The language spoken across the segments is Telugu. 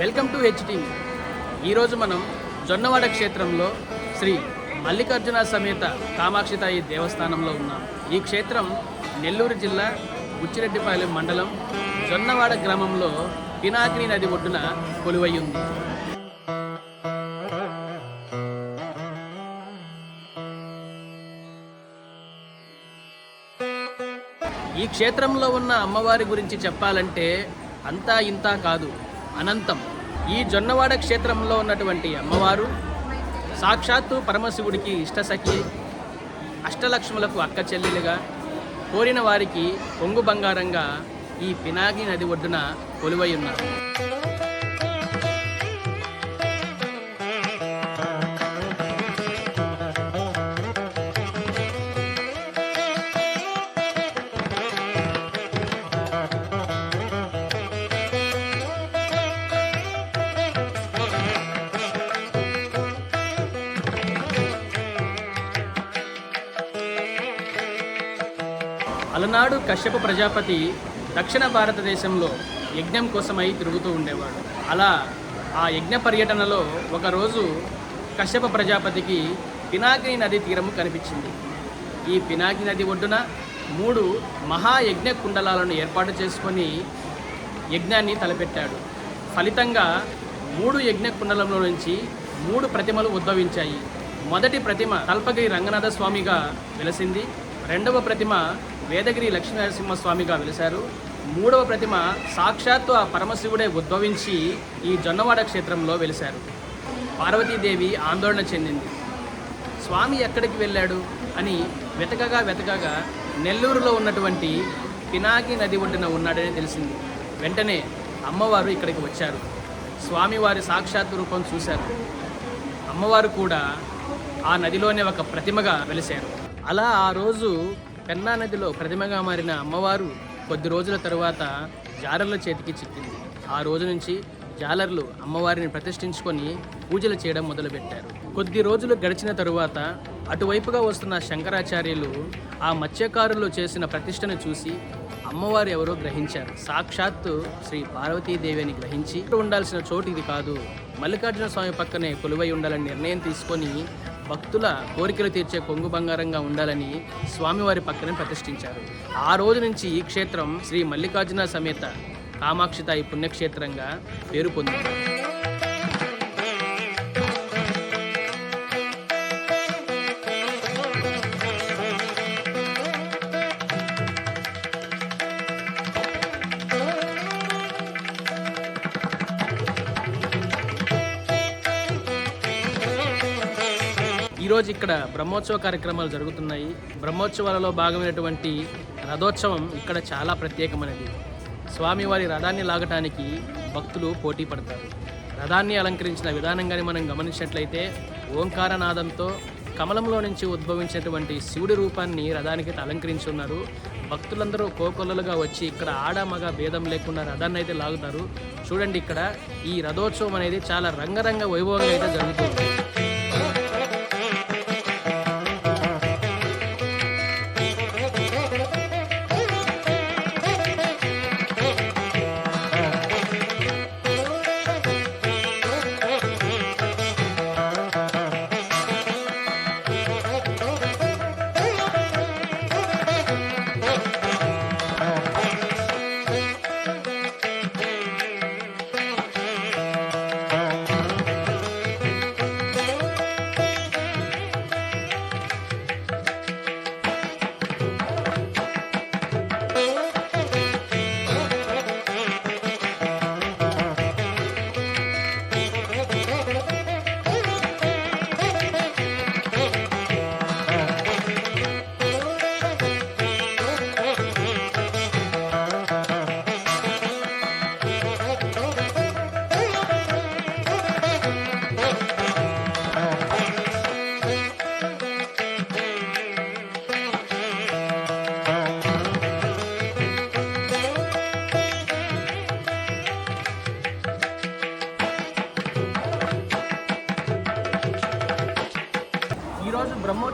వెల్కమ్ టు హెచ్టీవీ ఈరోజు మనం జొన్నవాడ క్షేత్రంలో శ్రీ మల్లికార్జున సమేత కామాక్షితాయి దేవస్థానంలో ఉన్నాం. ఈ క్షేత్రం నెల్లూరు జిల్లా బుచ్చిరెడ్డిపాలెం మండలం జొన్నవాడ గ్రామంలో పినాకిని నది ఒడ్డున కొలువై ఉంది. ఈ క్షేత్రంలో ఉన్న అమ్మవారి గురించి చెప్పాలంటే అంతా ఇంత కాదు. అనంతం. ఈ జొన్నవాడ క్షేత్రంలో ఉన్నటువంటి అమ్మవారు సాక్షాత్తు పరమశివుడికి ఇష్టసఖి అష్టలక్ష్ములకు అక్క చెల్లెలుగా కోరిన వారికి పొంగు బంగారంగా ఈ పినాగి నది ఒడ్డున కొలువై ఉన్నారు. అలనాడు కశ్యప ప్రజాపతి దక్షిణ భారతదేశంలో యజ్ఞం కోసమై తిరుగుతూ ఉండేవాడు. అలా ఆ యజ్ఞ పర్యటనలో ఒకరోజు కశ్యప ప్రజాపతికి పినాకిని నది తీరము కనిపించింది. ఈ పినాకి నది ఒడ్డున మూడు మహాయజ్ఞ కుండలాలను ఏర్పాటు చేసుకొని యజ్ఞాన్ని తలపెట్టాడు. ఫలితంగా మూడు యజ్ఞ కుండలంలో నుంచి మూడు ప్రతిమలు ఉద్భవించాయి. మొదటి ప్రతిమ కల్పగిరి రంగనాథ స్వామిగా వెలసింది. రెండవ ప్రతిమ వేదగిరి లక్ష్మీనరసింహస్వామిగా వెలిశారు. మూడవ ప్రతిమ సాక్షాత్తు ఆ పరమశివుడే ఉద్భవించి ఈ జొన్నవాడ క్షేత్రంలో వెలిశారు. పార్వతీదేవి ఆందోళన చెందింది. స్వామి ఎక్కడికి వెళ్ళాడు అని వెతకగా వెతకగా నెల్లూరులో ఉన్నటువంటి పినాకి నది ఒడ్డున ఉన్నాడని తెలిసింది. వెంటనే అమ్మవారు ఇక్కడికి వచ్చారు. స్వామివారి సాక్షాత్ రూపం చూశారు. అమ్మవారు కూడా ఆ నదిలోనే ఒక ప్రతిమగా వెలిశారు. అలా ఆ రోజు పెన్నా నదిలో ప్రతిమగా మారిన అమ్మవారు కొద్ది రోజుల తరువాత జాలర్ల చేతికి చిక్కింది. ఆ రోజు నుంచి జాలర్లు అమ్మవారిని ప్రతిష్ఠించుకొని పూజలు చేయడం మొదలుపెట్టారు. కొద్ది రోజులు గడిచిన తరువాత అటువైపుగా వస్తున్న శంకరాచార్యులు ఆ మత్స్యకారులు చేసిన ప్రతిష్టను చూసి అమ్మవారు ఎవరో గ్రహించారు. సాక్షాత్తు శ్రీ పార్వతీదేవి అని గ్రహించి ఉండాల్సిన చోటు ఇది కాదు. మల్లికార్జున స్వామి పక్కనే కొలువై ఉండాలని నిర్ణయం తీసుకొని భక్తుల కోరికలు తీర్చే కొంగు బంగారంగా ఉండాలని స్వామివారి పక్కనే ప్రతిష్ఠించారు. ఆ రోజు నుంచి ఈ క్షేత్రం శ్రీ మల్లికార్జున సమేత కామాక్షితాయి పుణ్యక్షేత్రంగా పేరు పొందింది. ఈరోజు ఇక్కడ బ్రహ్మోత్సవ కార్యక్రమాలు జరుగుతున్నాయి. బ్రహ్మోత్సవాలలో భాగమైనటువంటి రథోత్సవం ఇక్కడ చాలా ప్రత్యేకమైనది. స్వామివారి రథాన్ని లాగటానికి భక్తులు పోటీ పడతారు. రథాన్ని అలంకరించిన విధానంగానే మనం గమనించినట్లయితే ఓంకారనాదంతో కమలంలో నుంచి ఉద్భవించినటువంటి శివుడి రూపాన్ని రథానికి అలంకరించి ఉన్నారు భక్తులందరూ కోకొల్లలుగా వచ్చి ఇక్కడ ఆడ మగ భేదం లేకుండా రథాన్ని అయితే లాగుతారు. చూడండి ఇక్కడ ఈ రథోత్సవం అనేది చాలా రంగరంగ వైభవంగా అయితే జరుగుతుంది.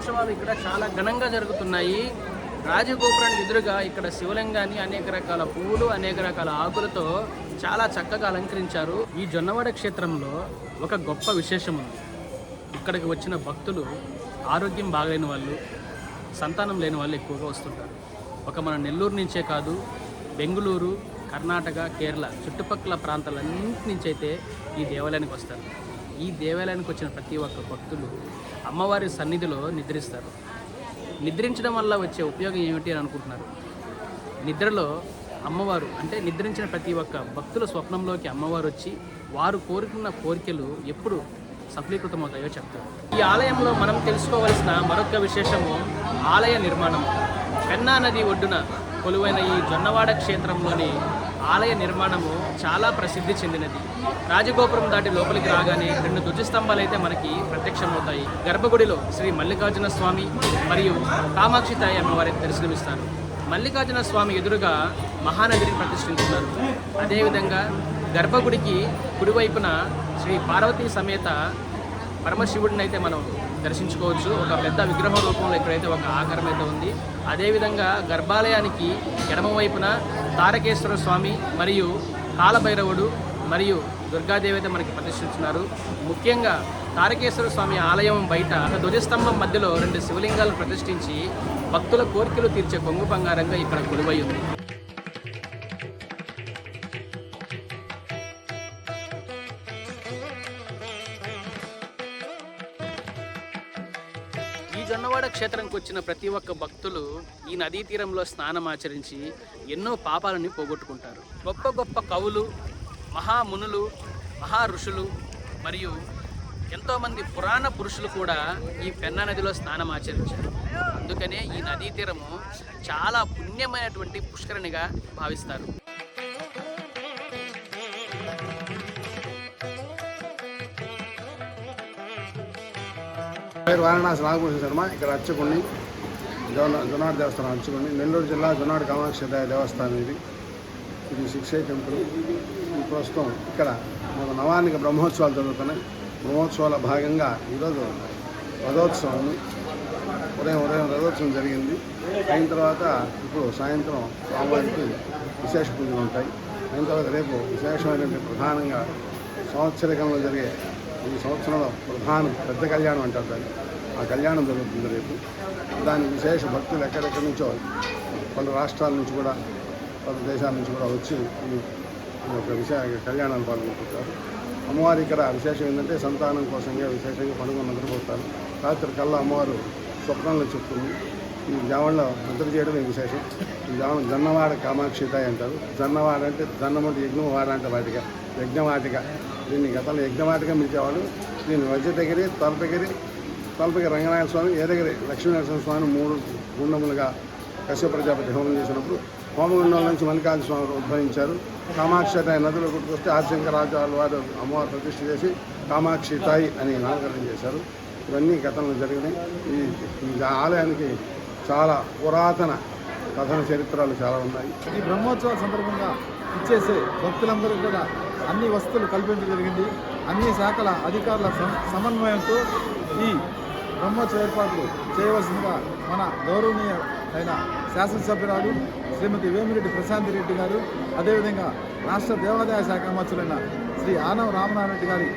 బ్రహ్మోత్సవాలు ఇక్కడ చాలా ఘనంగా జరుగుతున్నాయి. రాజగోపురానికి ఎదురుగా ఇక్కడ శివలింగాన్ని అనేక రకాల పువ్వులు అనేక రకాల ఆకులతో చాలా చక్కగా అలంకరించారు. ఈ జొన్నవాడ క్షేత్రంలో ఒక గొప్ప విశేషం ఉంది. ఇక్కడికి వచ్చిన భక్తులు ఆరోగ్యం బాగలేని వాళ్ళు సంతానం లేని వాళ్ళు ఎక్కువగా వస్తుంటారు. ఒక మన నెల్లూరు నుంచే కాదు బెంగుళూరు కర్ణాటక కేరళ చుట్టుపక్కల ప్రాంతాలన్నింటి నుంచి అయితే ఈ దేవాలయానికి వస్తారు. ఈ దేవాలయానికి వచ్చిన ప్రతి ఒక్క భక్తులు అమ్మవారి సన్నిధిలో నిద్రిస్తారు. నిద్రించడం వల్ల వచ్చే ఉపయోగం ఏమిటి అని అనుకుంటున్నారు? నిద్రలో అమ్మవారు అంటే నిద్రించిన ప్రతి ఒక్క భక్తుల స్వప్నంలోకి అమ్మవారు వచ్చి వారు కోరుకున్న కోరికలు ఎప్పుడు సఫలీకృతమవుతాయో చెప్తారు. ఈ ఆలయంలో మనం తెలుసుకోవలసిన మరొక విశేషము ఆలయ నిర్మాణం. పెన్నా నది ఒడ్డున కొలువైన ఈ జొన్నవాడ క్షేత్రంలోని ఆలయ నిర్మాణము చాలా ప్రసిద్ధి చెందినది. రాజగోపురం దాటి లోపలికి రాగానే రెండు ధ్వజస్తంభాలు అయితే మనకి ప్రత్యక్షమవుతాయి. గర్భగుడిలో శ్రీ మల్లికార్జున స్వామి మరియు కామాక్షి తాయి అమ్మవారి దర్శనమిస్తారు. మల్లికార్జున స్వామి ఎదురుగా మహానదిని ప్రతిష్ఠించున్నారు అదేవిధంగా గర్భగుడికి కుడివైపున శ్రీ పార్వతీ సమేత పరమశివుడిని అయితే మనం దర్శించుకోవచ్చు. ఒక పెద్ద విగ్రహ రూపంలో ఇక్కడైతే ఒక ఆకారం అయితే ఉంది. అదేవిధంగా గర్భాలయానికి ఎడమ వైపున తారకేశ్వర స్వామి మరియు కాలభైరవుడు మరియు దుర్గాదేవి అయితే మనకి ప్రతిష్ఠిస్తున్నారు. ముఖ్యంగా తారకేశ్వర స్వామి ఆలయం బయట ధ్వజస్తంభం మధ్యలో రెండు శివలింగాలు ప్రతిష్ఠించి భక్తుల కోరికలు తీర్చే కొంగు బంగారంగా ఇక్కడ కొలువై ఉంది. క్షేత్రంకి వచ్చిన ప్రతి ఒక్క భక్తులు ఈ నదీ తీరంలో స్నానం ఆచరించి ఎన్నో పాపాలని పోగొట్టుకుంటారు. గొప్ప గొప్ప కవులు మహామునులు మహా ఋషులు మరియు ఎంతోమంది పురాణ పురుషులు కూడా ఈ పెన్నా నదిలో స్నానం ఆచరించారు. అందుకనే ఈ నదీ తీరము చాలా పుణ్యమైనటువంటి పుష్కరణిగా భావిస్తారు. పేరు వారణాసి నాగభూషణ శర్మ. ఇక్కడ అర్చకుడిని జొన్న జొన్నాడు దేవస్థానం అర్చకుడిని నెల్లూరు జిల్లా జొన్నాడు కామాక్షి దేవస్థానం ఇది. ఇది శిక్షే టెంపుల్. ఈ ప్రస్తుతం ఇక్కడ మన నవానికి బ్రహ్మోత్సవాలు జరుగుతున్నాయి. బ్రహ్మోత్సవాల భాగంగా ఈరోజు రథోత్సవం. ఉదయం ఉదయం రథోత్సవం జరిగింది. అయిన తర్వాత ఇప్పుడు సాయంత్రం స్వామివారికి విశేష పూజలు ఉంటాయి. అయిన తర్వాత రేపు విశేషమైనటువంటి ప్రధానంగా సంవత్సరికంలో జరిగే ఈ సంవత్సరంలో ప్రధానం పెద్ద కళ్యాణం అంటారు దాన్ని. ఆ కళ్యాణం జరుగుతుంది రేపు. దాని విశేష భక్తులు ఎక్కడెక్కడి నుంచో పలు రాష్ట్రాల నుంచి కూడా పలు దేశాల నుంచి కూడా వచ్చి ఈ యొక్క విశేష కళ్యాణాన్ని పాల్గొంటుంటారు. అమ్మవారి ఇక్కడ విశేషం ఏంటంటే సంతానం కోసంగా విశేషంగా పండుగ నిద్రపోతారు రాత్రి కల్లా అమ్మవారు స్వప్నంలో చెప్తుంది. ఈ జావళ్ళ నిద్ర చేయడమే విశేషం. ఈ జావం జన్నవాడ కామాక్షితాయి అంటారు. జన్నవాడ అంటే జన్నమంటే యజ్ఞం వాడ అంటే వాటిక యజ్ఞవాటిక దీన్ని గతంలో యజ్ఞవాటిగా పిలిచేవాడు దీన్ని వజ్ర దగ్గరి తలపగిరి తలపగిరి రంగనాయక స్వామి ఏ దగ్గర లక్ష్మీనరసింహ స్వామి మూడు గుండములుగా కశ్యప ప్రజాపతి హోమం చేసినప్పుడు హోమగుండం నుంచి మల్లికార్జున స్వామి ఉద్భవించారు. కామాక్షి తాయి నదిలో గుర్తుకొస్తే ఆదిశంకరాచార్యుల వారు అమ్మవారు ప్రతిష్ఠ చేసి కామాక్షి తాయి అని నామకరణం చేశారు. ఇవన్నీ గతంలో జరిగినాయి. ఈ ఈ ఆలయానికి చాలా పురాతన కథన చరిత్రలు చాలా ఉన్నాయి. ఈ బ్రహ్మోత్సవాల సందర్భంగా ఇచ్చేసే భక్తులందరూ కూడా అన్ని వసతులు కల్పించడం జరిగింది. అన్ని శాఖల అధికారుల సమ- సమన్వయంతో ఈ బ్రహ్మోత్సవ ఏర్పాట్లు చేయవలసిందిగా మన గౌరవనీయ అయిన శాసనసభ్యురాలు శ్రీమతి వేమిరెడ్డి ప్రశాంత్ రెడ్డి గారు అదేవిధంగా రాష్ట్ర దేవాదాయ శాఖ మంత్రులైన శ్రీ ఆనవ రామనారాయణ రెడ్డి గారి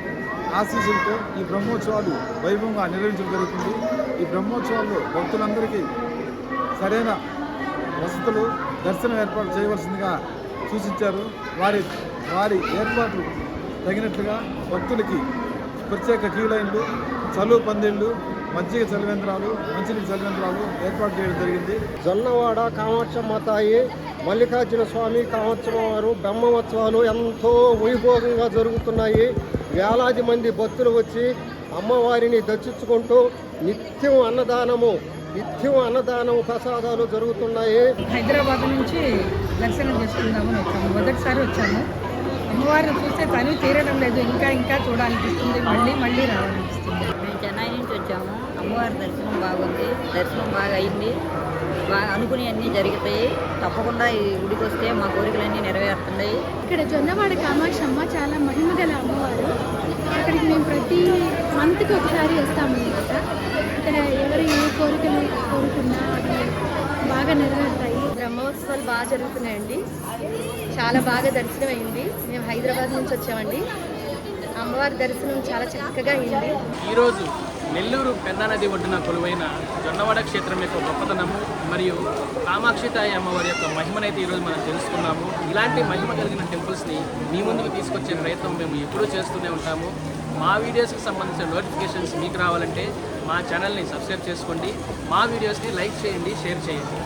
ఆశీస్సులతో ఈ బ్రహ్మోత్సవాలు వైభవంగా నిర్వహించడం జరుగుతుంది. ఈ బ్రహ్మోత్సవాల్లో భక్తులందరికీ సరైన వసతులు దర్శనం ఏర్పాటు చేయవలసిందిగా సూచించారు. వారి వారి ఏర్పాట్లు తగినట్లుగా భక్తులకి ప్రత్యేక క్యూ లైన్లు చలువు పందిళ్ళు మజ్జిగ చలివేంద్రాలు మంచినీటి చలివేంద్రాలు ఏర్పాటు చేయడం జరిగింది. జొన్నవాడ కామాక్షమ్మ తాయి మల్లికార్జున స్వామి కామాక్షమ్మ వారు బ్రహ్మోత్సవాలు ఎంతో వైభోగంగా జరుగుతున్నాయి. వేలాది మంది భక్తులు వచ్చి అమ్మవారిని దర్శించుకుంటూ నిత్యం అన్నదానము నిత్యం అన్నదానము ప్రసాదాలు జరుగుతున్నాయి. హైదరాబాద్ నుంచి దర్శనం చేసుకుందామని వచ్చాము. మొదటిసారి వచ్చాము. అమ్మవారిని చూస్తే తనివి తీరడం లేదు. ఇంకా ఇంకా చూడాలనిపిస్తుంది. మళ్ళీ మళ్ళీ రావాలనిపిస్తుంది. మేము చెన్నై నుంచి వచ్చాము. అమ్మవారి దర్శనం బాగుంది. దర్శనం బాగా అయింది. బాగా అనుకుని అన్నీ జరుగుతాయి తప్పకుండా ఈ గుడికి వస్తే మా కోరికలన్నీ నెరవేరుతున్నాయి. ఇక్కడ జొన్నవాడ కామాక్షమ్మ చాలా మహిమగల అమ్మవారు. అక్కడికి మేము ప్రతి మంత్కి ఒకసారి వస్తాము అనమాట ఇక్కడ ఎవరు ఏ కోరికలు కోరుకున్నా బాగా నెరవేరుతాయి బ్రహ్మోత్సవాలు బాగా జరుగుతున్నాయండి. చాలా బాగా దర్శనం అయింది. మేము హైదరాబాద్ నుంచి వచ్చామండి. అమ్మవారి దర్శనం చాలా చక్కగా అయింది. ఈరోజు నెల్లూరు పెన్నా నది ఒడ్డున కొలువైన జొన్నవాడ క్షేత్రం యొక్క గొప్పతనము మరియు కామాక్షితాయి అమ్మవారి యొక్క మహిమనైతే ఈరోజు మనం తెలుసుకున్నాము. ఇలాంటి మహిమ కలిగిన టెంపుల్స్ని మీ ముందుకు తీసుకొచ్చే ప్రయత్నం మేము ఎప్పుడూ చేస్తూనే ఉంటాము. మా వీడియోస్కి సంబంధించిన నోటిఫికేషన్స్ మీకు రావాలంటే మా ఛానల్ని సబ్స్క్రైబ్ చేసుకోండి. మా వీడియోస్ని లైక్ చేయండి షేర్ చేయండి.